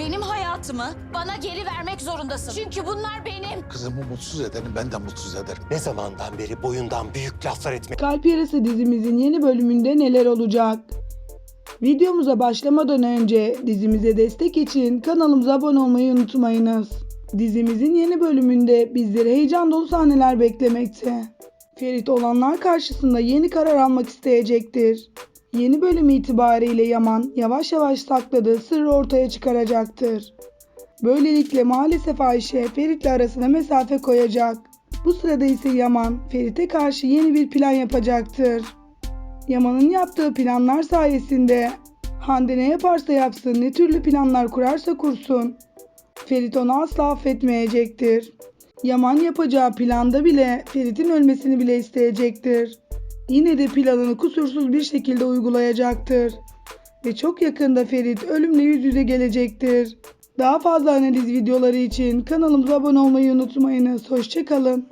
Benim hayatımı bana geri vermek zorundasın. Çünkü bunlar benim. Kızımı mutsuz edeni ben de mutsuz ederim. Ne zamandan beri boyundan büyük laflar etmek Kalp Yarısı dizimizin yeni bölümünde neler olacak? Videomuza başlamadan önce dizimize destek için kanalımıza abone olmayı unutmayınız. Dizimizin yeni bölümünde bizleri heyecan dolu sahneler beklemekte. Ferit olanlar karşısında yeni karar almak isteyecektir. Yeni bölüm itibariyle Yaman yavaş yavaş sakladığı sırrı ortaya çıkaracaktır. Böylelikle maalesef Ayşe Ferit'le arasına mesafe koyacak. Bu sırada ise Yaman Ferit'e karşı yeni bir plan yapacaktır. Yaman'ın yaptığı planlar sayesinde Hande ne yaparsa yapsın, ne türlü planlar kurarsa kursun, Ferit onu asla affetmeyecektir. Yaman yapacağı planda bile Ferit'in ölmesini bile isteyecektir. Yine de planını kusursuz bir şekilde uygulayacaktır. Ve çok yakında Ferit ölümle yüz yüze gelecektir. Daha fazla analiz videoları için kanalımıza abone olmayı unutmayınız. Hoşçakalın.